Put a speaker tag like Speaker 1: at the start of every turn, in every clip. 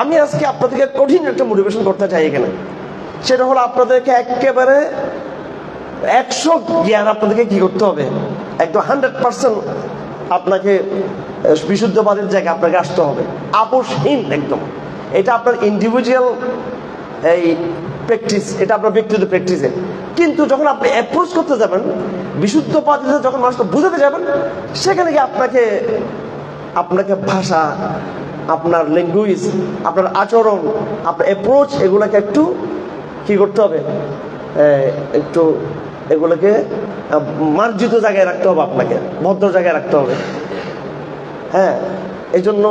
Speaker 1: আমি আজকে আপনাদেরকে কঠিন একটা মোটিভেশন করতে চাই এখানে। সেটা হলো আপনাদেরকে একেবারে একশো জ্ঞান আপনাদেরকে কি করতে হবে? একদম হান্ড্রেড পার্সেন্ট আপনাকে বিশুদ্ধবাদের জায়গায় আপনাকে আসতে হবে। আপোষহীন একদম। এটা আপনার ইন্ডিভিজুয়াল এই প্র্যাকটিস এটা আপনার ব্যক্তিগত প্র্যাকটিসে কিন্তু যখন আপনি অ্যাপ্রোচ করতে যাবেন বিশুদ্ধবাদীদের যখন মানুষকে বুঝাতে যাবেন, সেখানে গিয়ে আপনাকে আপনাকে ভাষা আপনার ল্যাঙ্গুয়েজ আপনার আচরণ, আপনার অ্যাপ্রোচ এগুলোকে একটু কি করতে হবে? একটু এগুলোকে মার্জিত জায়গায় রাখতে হবে আপনাকে, ভদ্র জায়গায় রাখতে হবে। হ্যাঁ এই জন্য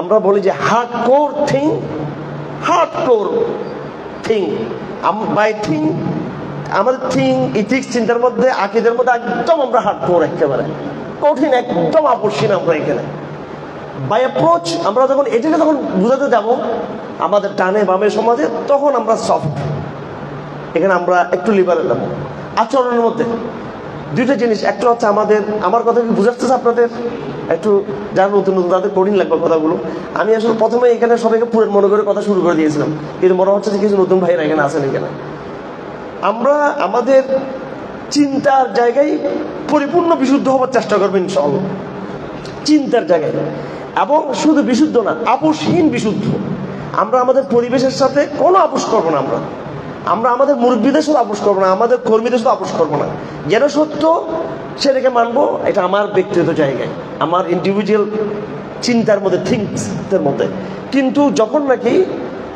Speaker 1: আমরা বলি যে hard core thing hard core thing by thing আমাদের থিং ইথিক্স চিন্তার মধ্যে, আকিদের মধ্যে একদম আমরা হার্ড কোর একেবারে। কঠিন, একদম আপসীন আমরা এখানে। বাই অ্যাপ্রোচ আমরা যখন এটাকে যখন বুঝাতে যাব, আমাদের টানে বামে সমাজে, তখন আমরা সফট এখানে আমরা একটু লিবারেল নেব আচরণের মধ্যে। দুইটা জিনিস। একটা হচ্ছে আমাদের, আমার কথা কি বুঝাতেছে আপনাদের? একটু যারা নতুন নতুন, তাদের কঠিন লাগবে কথাগুলো। আমি আসলে প্রথমে এখানে সবাইকে পুরের মনে করে কথা শুরু করে দিয়েছিলাম। কিন্তু মনে হচ্ছে যে কিছু নতুন ভাইরা এখানে আছেন এখানে। আমরা আমাদের চিন্তার জায়গায় পরিপূর্ণ বিশুদ্ধ হওয়ার চেষ্টা করবেন ইনশাআল্লাহ। চিন্তার জায়গায়। এবং শুধু বিশুদ্ধ না, আপোষহীন বিশুদ্ধ। আমরা আমাদের পরিবেশের সাথে কোনো আপোষ করব না আমরা। আমরা আমাদের মুরব্বীদের সাথে আপোষ করব না, আমাদের কর্মীদের সাথে আপোষ করব না। যেন সত্য, সেটাকে মানবো, এটা আমার ব্যক্তিগত জায়গায়, আমার ইন্ডিভিজুয়াল চিন্তার মধ্যে থিঙ্কসের মধ্যে। কিন্তু যখন নাকি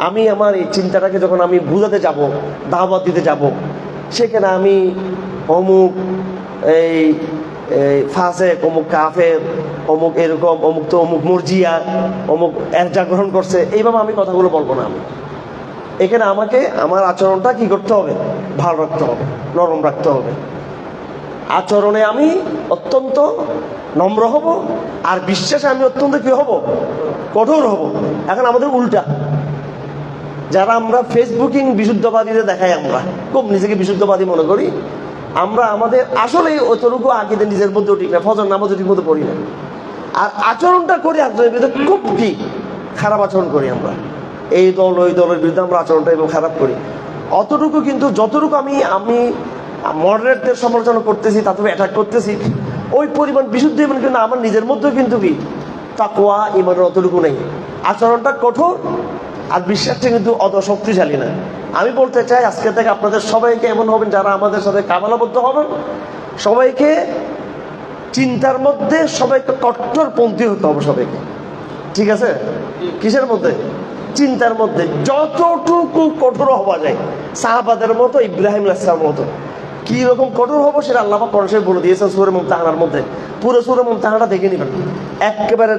Speaker 1: আমি আমার এই চিন্তাটাকে যখন আমি বুঝাতে যাব, দাওয়াত দিতে যাব, সেখানে আমি অমুক এই ফাঁসে অমুক কাফের অমুক এরকম, অমুক তো অমুক মর্জিয়া, অমুক এরজা গ্রহণ করছে, এইভাবে আমি কথাগুলো বলব না আমি। এখানে আমাকে, আমার আচরণটা কি করতে হবে? ভালো রাখতে হবে, নরম রাখতে হবে। আচরণে আমি অত্যন্ত নম্র হব, আর বিশ্বাসে আমি অত্যন্ত কি হব? কঠোর হব। এখন আমাদের উল্টা। যারা আমরা ফেসবুকিং বিশুদ্ধবাদীদের দেখাই আমরা, খুব নিজেকে বিশুদ্ধবাদী মনে করি, আমরা আমাদের আসলে অতটুকু আঁকিতে নিজের মধ্যে ঠিক না, ফজর নামাজও ঠিক মতো পড়ি না। আর আচরণটা করি একজনের বিরুদ্ধে খুব কি খারাপ আচরণ করি আমরা। এই দল, ওই দলের বিরুদ্ধে আমরা আচরণটা এবং খারাপ করি। অতটুকু কিন্তু যতটুকু আমি আমি মডারেটদের সমালোচনা করতেছি তাতে অ্যাটাক করতেছি, ওই পরিমাণ বিশুদ্ধ ইমান কিন্তু আমার নিজের মধ্যেও কিন্তু কি তাকোয়া ইমানের অতটুকু নেই। আচরণটা কঠোর, আর বিশ্বাসটা কিন্তু অত শক্তিশালী না। আমি বলতে চাই, আজকে থেকে আপনাদের সবাইকে এমন হবেন যারা আমাদের সাথে কামালাবদ্ধ হবেন। সবাইকে চিন্তার মধ্যে সবাইকে কট্টরপন্থী হতে হবে সবাইকে। ঠিক আছে? কিসের মধ্যে? চিন্তার মধ্যে। যতটুকু কঠোর হওয়া যায়। সাহাবাদের মতো, ইব্রাহিম আসলাম মতো। কি রকম কঠোর হব সেটা আল্লাহ কনসে বলে দিয়েছেন সুরে মুমতাহানার মধ্যে। পুরো সুরে মুমতাহানাটা দেখে নেবেন। একেবারে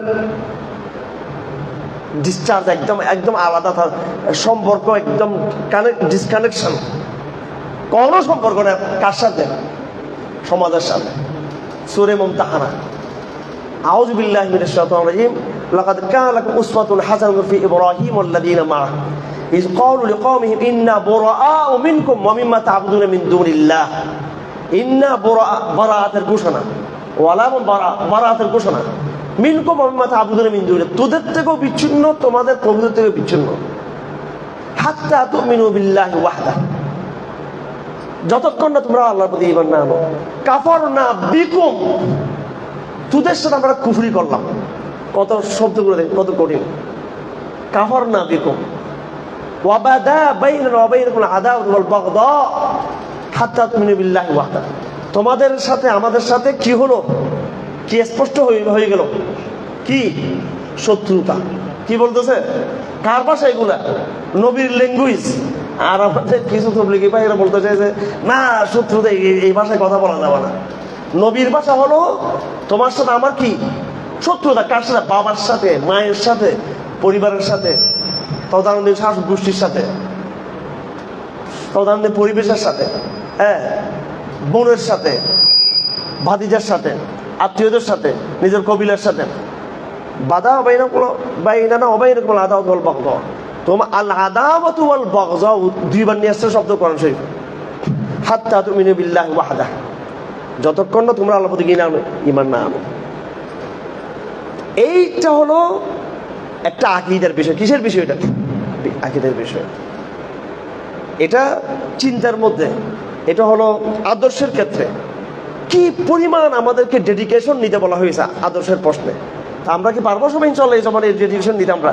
Speaker 1: ডিসচার্জ একদম একদম আলাদা সম্পর্ক, একদম কানেক্ট ডিসকানেকশন কোনো সম্পর্ক না, কার সাথে? সমাজের সাথে। সুরে মুমতাহানা أعوذ بالله من الشيطان الرجيم لقد كان لكم أسوة حسنة في إبراهيم والذين معه إذ قالوا لقومهم إنا براء منكم ومما تعبدون من دون الله إنا براء براءة الكوشنة ولا من براء براءة الكوشنة মিনকুম অমিমা তাবুদুনা মিন দুনিয়া তোদের থেকেও বিচ্ছিন্ন তোমাদের প্রভুদের থেকে বিচ্ছিন্ন হাত্তা তুমিনু বিল্লাহি ওয়াহদা যতক্ষণ না তোমরা আল্লাহর প্রতি ঈমান না আনো, কাফর না, বিকুম। তোদের সাথে আমরা কুফরি করলাম। কত শব্দগুলো দেখ, কত কঠিন। কাফর না, বিকুম। তোমাদের সাথে, আমাদের সাথে কি হলো? কি স্পষ্ট হয়ে হয়ে গেল? কি? শত্রুতা। কি বলতেছে? কার ভাষা এগুলা? নবীর ল্যাঙ্গুয়েজ। আর আমাদের কিছু তবলিগি ভাইরা বলতে চাই যে, না শত্রুতা এই- ভাষায় কথা বলা যাবে না। নবীর ভাষা হলো, তোমার সাথে আমার কি শত্রুতা? কার সাথে? বাবার সাথে, মায়ের সাথে, পরিবারের সাথে তদানন্দী শাসক গোষ্ঠীর সাথে তদানন্দী পরিবেশের সাথে হ্যাঁ বোনের সাথে, ভাতিজার সাথে, আত্মীয়দের সাথে, নিজের কবিলার সাথে। বাধা বাইনা কোনো, বাইনা না অবাইনা কোনো ওয়াল বাগদা তোমার আল আদাওয়াত ওয়াল বাগদা দুইবার নিয়ে আসছে শব্দ কোরআন শরীফ। হাত্তা তুমিনু বিল্লাহি ওয়াহদা যতক্ষণ না তোমরা আল্লাহ প্রতি কিনে আনো ইমান না আনো। এইটা হলো একটা আকিদার বিষয়। কিসের বিষয় এটা? আকিদের বিষয়। এটা চিন্তার মধ্যে। এটা হলো আদর্শের ক্ষেত্রে। কি পরিমাণ আমাদেরকে ডেডিকেশন নিতে বলা হয়েছে আদর্শের প্রশ্নে? তা আমরা কি পারব সবাই চলে এই জমানে ডেডিকেশন নিতে আমরা?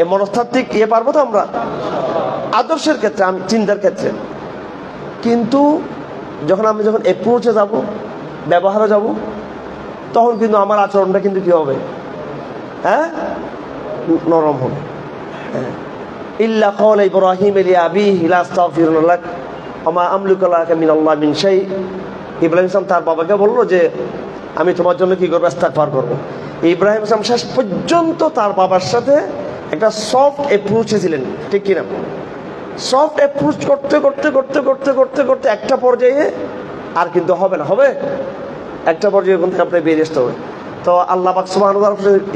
Speaker 1: এই মনস্তাত্ত্বিক ইয়ে পারব তো আমরা? আদর্শের ক্ষেত্রে, আমি চিন্তার ক্ষেত্রে। কিন্তু যখন আমি যখন অ্যাপ্রোচে যাব, ব্যবহারে যাব, তখন কিন্তু আমার আচরণটা কিন্তু কি হবে? হ্যাঁ? নরম হবে। হ্যাঁ। ইল্লা কল ইব্রাহিম এলি আবি হিলা আস্তাগফিরুল্লাহ আমা আমলুকাল্লাহ মিন আল্লাহ মিন শাই। ইব্রাহিম ইসলাম তার বাবাকে বলল যে, আমি তোমার জন্য কি করব? ইস্তাগফার করব। ইব্রাহিম ইসলাম শেষ পর্যন্ত তার বাবার সাথে একটা সফট অ্যাপ্রোচে ছিলেন। ঠিক কিনা? সফট অ্যাপ্রোচ করতে করতে করতে করতে করতে করতে একটা পর্যায়ে আর কিন্তু হবে না। হবে? একটা পর্যায়ে ওখান থেকে আপনার বেরিয়ে আসতে হবে। তো আল্লাহ পাক সুবহান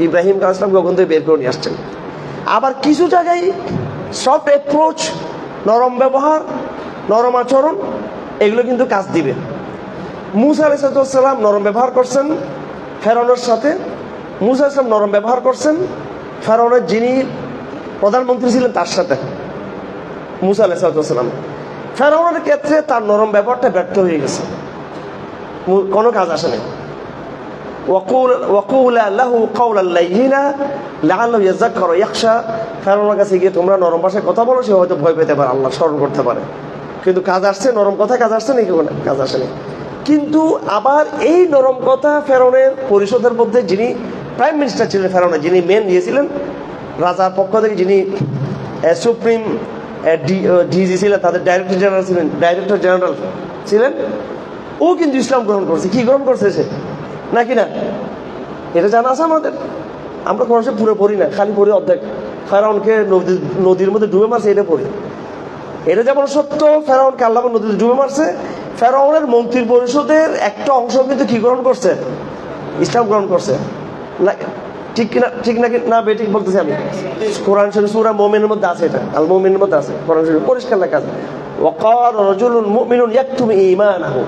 Speaker 1: ইব্রাহিম ইসলামকে ওখান থেকে বের করে নিয়ে আসছেন। আবার কিছু জায়গায় সফট অ্যাপ্রোচ নরম ব্যবহার, নরম আচরণ, এগুলো কিন্তু কাজ দিবে। মুসা আলাইসালাম নরম ব্যবহার করছেন ফেরানোর সাথে। মুসা ইসলাম নরম ব্যবহার করছেন। ফেরানোর যিনি প্রধানমন্ত্রী ছিলেন, তার সাথে। মুসা আলাইসালাম ফেরাউনের ক্ষেত্রে তার নরম ব্যবহারটা ব্যর্থ হয়ে গেছে। কোনো কাজ ইয়াখশা। ফেরাউনের কাছে গিয়ে তোমরা নরম ভাষায় কথা বলো, সে হয়তো ভয় পেতে আল্লাহ স্মরণ করতে পারে। কিন্তু কাজ আসছে, নরম কথা কাজ আসছে কাজ আসেনি কিন্তু আবার এই নরম কথা ফেরাউনের পরিষদের মধ্যে যিনি প্রাইম মিনিস্টার ছিলেন ফেরাউনের যিনি মেন দিয়েছিলেন, রাজার পক্ষ থেকে যিনি সুপ্রিম ডিজি ছিলেন, তাদের ডাইরেক্টর জেনারেল ছিলেন ডাইরেক্টর জেনারেল ছিলেন, ও কিন্তু ইসলাম গ্রহণ করছে। কি গ্রহণ করছে সে? নাকি না? এটা জানা আছে আমাদের। আমরা কোনো পুরো পড়ি না, খালি পড়ি অর্ধেক। ফেরাউনকে নদী, নদীর মধ্যে ডুবে মারছে, এটা পড়ি। এটা যেমন সত্য, ফেরাউনকে আল্লাহ নদীতে ডুবে মারছে, ফেরাউনের মন্ত্রী পরিষদের একটা অংশ কিন্তু কি গ্রহণ করছে? ইসলাম গ্রহণ করছে। না ঠিক কিনা, ঠিক নাকি না বেঠিক বলতেছি আমি। কোরআন শরীফ সূরা মুমিনের মধ্যে আছে এটা। আল মুমিনের মধ্যে আছে, কোরআন শরীফ পরিষ্কার লেখা আছে। ওয়াকার রাজুলুন মুমিনুন ইয়াকতুম ঈমানাহু।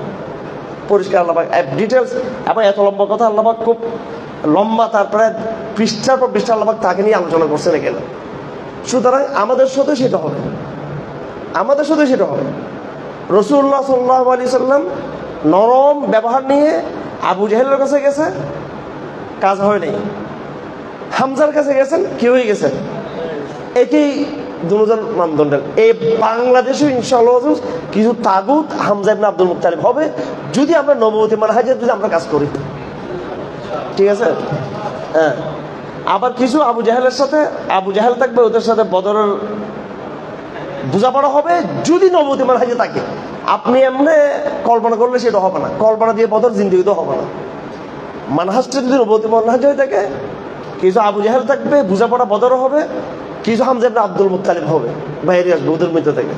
Speaker 1: পরিষ্কার আল্লাহ ডিটেলস এবং এত লম্বা কথা আল্লাহ খুব লম্বা তারপরে পৃষ্ঠার পর পৃষ্ঠা আল্লাহ তাকে নিয়ে আলোচনা করছেন এখানে। সুতরাং আমাদের সাথে সেটা হবে। আমাদের সাথে সেটা হবে। রসুল্লাহ সাল্লাহ আলি সাল্লাম নরম ব্যবহার নিয়ে আবু জাহেলের কাছে গেছে। কাজ হয় নাই। হামজার কাছে গেছেন, কি হয়ে গেছেন এটি দুজন মানদণ্ডের এই বাংলাদেশে ইনশাআল্লাহ কিছু তাগুত হামজা ইবনে আব্দুল মুক্তালিব হবে, যদি আমরা নবতী মানহাজের যদি আমরা কাজ করি। ঠিক আছে? হ্যাঁ। আবার কিছু আবু জাহেলের সাথে, আবু জাহেল থাকবে, ওদের সাথে বদরের বোঝাপড়া হবে, যদি নবতী মানহাজে থাকে। আপনি এমনি কল্পনা করলে সেটা হবে না। কল্পনা দিয়ে বদর জিন্দিগিতে হবে না। মানহাজটা যদি নবতী মানহাজ হয়ে থাকে, কিছু আবু জাহেল থাকবে, বোঝাপড়া বদরও হবে, কিছু হামজা আব্দুল মুতালিম হবে, বাইরে আসবে, ওদের মধ্যে থেকে।